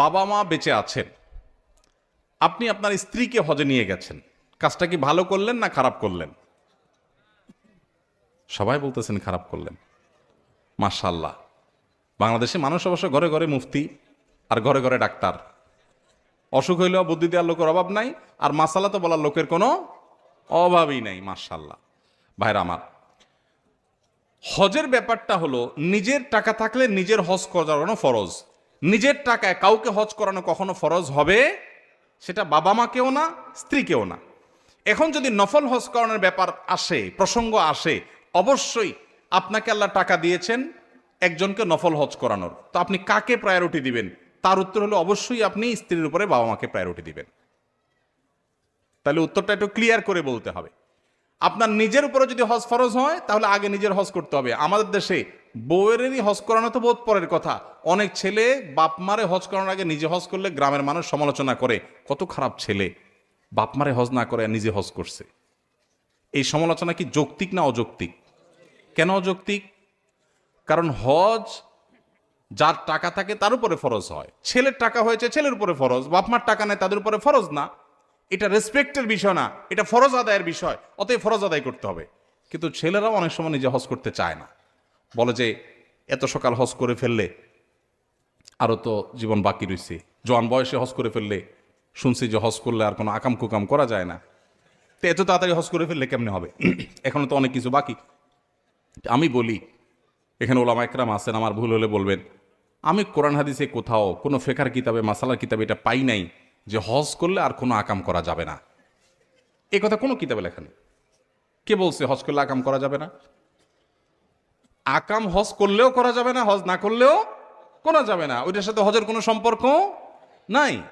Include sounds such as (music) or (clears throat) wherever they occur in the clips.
বাবা মা বেঁচে আছেন। আপনি আপনার স্ত্রীকে হজে নিয়ে গেছেন। কাজটা কি ভালো করলেন না খারাপ করলেন? সবাই বলতেছেন খারাপ করলেন। মাশাল্লাহ বাংলাদেশে মানুষ অবশ্য ঘরে ঘরে মুফতি আর ঘরে ঘরে ডাক্তার। অসুখ হইলেও বুদ্ধি দেওয়ার লোকের অভাব নাই, আর মাসালা তো বলার লোকের কোনো অভাবই নাই মাশাল্লাহ ভাইরা আমার, হজের ব্যাপারটা হলো নিজের টাকা থাকলে নিজের হজ করানো ফরজ। নিজের টাকায় কাউকে হজ করানো কখনো ফরজ হবে? সেটা বাবা মাকেও না, স্ত্রীকেও না। এখন যদি নফল হজ করানোর ব্যাপার আসে, প্রসঙ্গ আসে, অবশ্যই আপনাকে আল্লাহ টাকা দিয়েছেন একজনকে নফল হজ করানোর। তো আপনি কাকে প্রায়োরিটি দিবেন? তার উত্তর হলো অবশ্যই আপনি স্ত্রীর উপরে বাবা মাকে প্রায়োরিটি দিবেন। তাহলে উত্তরটা একটু ক্লিয়ার করে বলতে হবে। আপনার নিজের উপরে যদি হজ ফরজ হয়, তাহলে আগে নিজের হজ করতে হবে। আমাদের দেশে বউয়েরই হজ করানো তো বোধ পরের কথা। অনেক ছেলে বাপ মারে হজ করানোর আগে নিজে হজ করলে গ্রামের মানুষ সমালোচনা করে, কত খারাপ ছেলে, বাপ মারে হজ না করে নিজে হজ করছে। এই সমালোচনা কি যৌক্তিক না অযৌক্তিক? কেন অযৌক্তিক? কারণ হজ যার টাকা থাকে তার উপরে ফরজ হয়। ছেলের টাকা হয়েছে ছেলের উপরে ফরজ বাপমার টাকা নেয় তাদের উপরে ফরজ না। এটা রেসপেক্টের বিষয় না, এটা ফরজ আদায়ের বিষয়, অতএব ফরজ আদায় করতে হবে। কিন্তু ছেলেরাও অনেক সময় নিজে হজ করতে চায় না। বলে যে, এত সকাল হজ করে ফেললে আরও তো জীবন বাকি রয়েছে জোয়ান বয়সে হজ করে ফেললে শুনছি যে হজ করলে আর কোনো আকাম কুকাম করা যায় না। তো এত তাড়াতাড়ি হজ করে ফেললে কেমনে হবে? (clears throat) এখনও তো অনেক কিছু বাকি। আমি বলি, এখানে ওলামা একরাম আছেন, আমার ভুল হলে বলবেন, আমি কোরআন হাদিসে কোথাও কোনো ফেকার কিতাবে, মাসালার কিতাবে এটা পাই নাই যে হজ করলে আর কোনো আকাম করা যাবে না। এ কথা কোনো কিতাবে লেখা নেই। কে বলছে হজ করলে আকাম করা যাবে না? আকাম হজ করলেও করা যাবে না, হজ না করলেও করা যাবে না। ওইটার সাথে হজের কোনো সম্পর্ক নাই।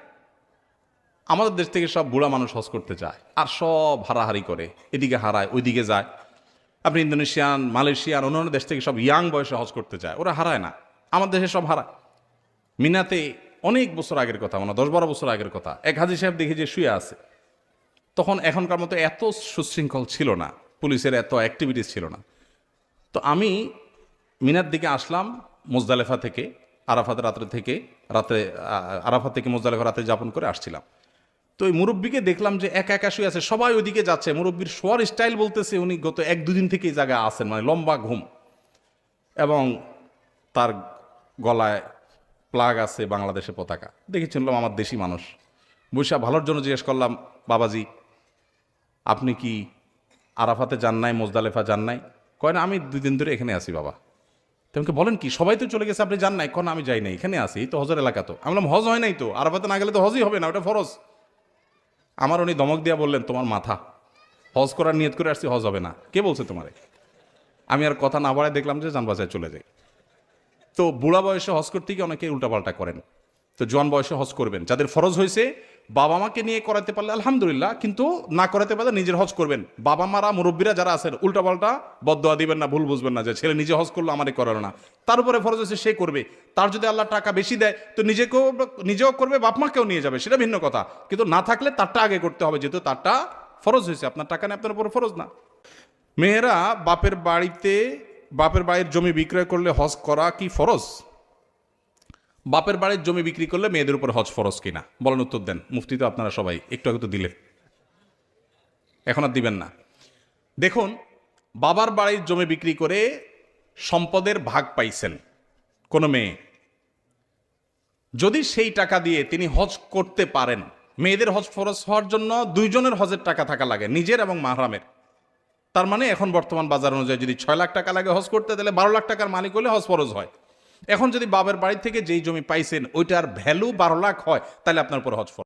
আমাদের দেশ থেকে সব বুড়া মানুষ হজ করতে যায় আর সব হারাহারি করে, এদিকে হারায়, ওইদিকে যায়। আপনি ইন্দোনেশিয়ান, মালয়েশিয়ান, অন্যান্য দেশ থেকে সব ইয়াং বয়সে হজ করতে যায়, ওরা হারায় না। আমার দেশে সব হারায়। মিনাতে অনেক বছর আগের কথা মানে দশ বারো বছর আগের কথা। এক হাজি সাহেব দেখি যে শুয়ে আছে। তখন এখনকার মতো এত সুশৃঙ্খল ছিল না, পুলিশের এত অ্যাক্টিভিটিস ছিল না। তো আমি মিনার দিকে আসলাম মোজদালেফা থেকে, আরাফাত রাত্রে থেকে রাতে আরাফাত থেকে মোজদালেফা রাতে যাপন করে আসছিলাম। তো ওই মুরব্বীকে দেখলাম যে একা একা শুয়ে আছে, সবাই ওইদিকে যাচ্ছে। মুরব্বীর শোয়ার স্টাইল বলতেছে উনি গত এক দুদিন থেকে এই জায়গায় আছেন মানে লম্বা ঘুম। এবং তার গলায় প্লাগ আছে বাংলাদেশের পতাকা। দেখে চিনলাম আমার দেশি মানুষ। বৈশা, ভালোর জন্য জিজ্ঞেস করলাম, বাবাজি, আপনি কি আরাফাতে যান নাই, মোজদালেফা যান নাই? কয় না, আমি দুদিন ধরে এখানে আছি, বাবা। তোমাকে বলেন কি, সবাই তো চলে গেছে, আপনি যান নাই কোন আমি যাই না, এখানে এই তো হজর এলাকা তো। আমি হজ হয় নাই তো আর আরাফাতে না গেলে তো হজই হবে না, ওটা ফরজ। আমার উনি দমক দিয়া বললেন, তোমার মাথা, হজ করার নিয়ত করে আসছি, হজ হবে না। কে বলছে তোমারে? আমি আর কথা না বাড়ায় দেখলাম যে যান বাজায় চলে যাই তো বুড়া বয়সে হজ করতে গিয়ে অনেকে উল্টাপাল্টা করেন। তো জোয়ান বয়সে হজ করবেন, যাদের ফরজ হয়েছে বাবা মাকে নিয়ে করাতে পারলে আলহামদুলিল্লাহ, কিন্তু না করাতে পারলে নিজের হজ করবেন। বাবা মারা মুরব্বীরা যারা আছেন, উল্টাপাল্টা বদয়া দিবেন না, ভুল বুঝবেন না, যে ছেলে নিজে হজ করল, আমারই করালো না। তার উপরে ফরজ হয়েছে, সে করবে। তার যদি আল্লাহ টাকা বেশি দেয়, তো নিজেকেও, নিজেও করবে বাপ মাকেও নিয়ে যাবে, সেটা ভিন্ন কথা। কিন্তু না থাকলে তারটা আগে করতে হবে, যেহেতু তারটা ফরজ হয়েছে। আপনার টাকা নেই আপনার উপর ফরজ না। মেয়েরা বাপের বাড়িতে, বাপের বাড়ির জমি বিক্রয় করলে হজ করা কি ফরজ? বাপের বাড়ির জমি বিক্রি করলে মেয়েদের উপর হজ ফরজ কিনা? বলেন উত্তর দেন। মুফতি তো আপনারা সবাই, একটু আগে তো দিলে এখন আর দিবেন না। দেখুন, বাবার বাড়ির জমি বিক্রি করে সম্পদের ভাগ পাইছেন কোনো মেয়ে। যদি সেই টাকা দিয়ে তিনি হজ করতে পারেন, মেয়েদের হজ ফরজ হওয়ার জন্য দুইজনের হজের টাকা থাকা লাগে, নিজের এবং মাহরামের। তার মানে এখন বর্তমান বাজার অনুযায়ী যদি ছয় লাখ টাকা লাগে হজ করতে, তাহলে বারো লাখ টাকার মালিক হলে হজ ফরজ হয়। এখন যদি বাবার বাড়ি থেকে যেই জমি পাইছেন, ওইটার ভ্যালু বারো লাখ হয়, তাহলে আপনার উপর হজ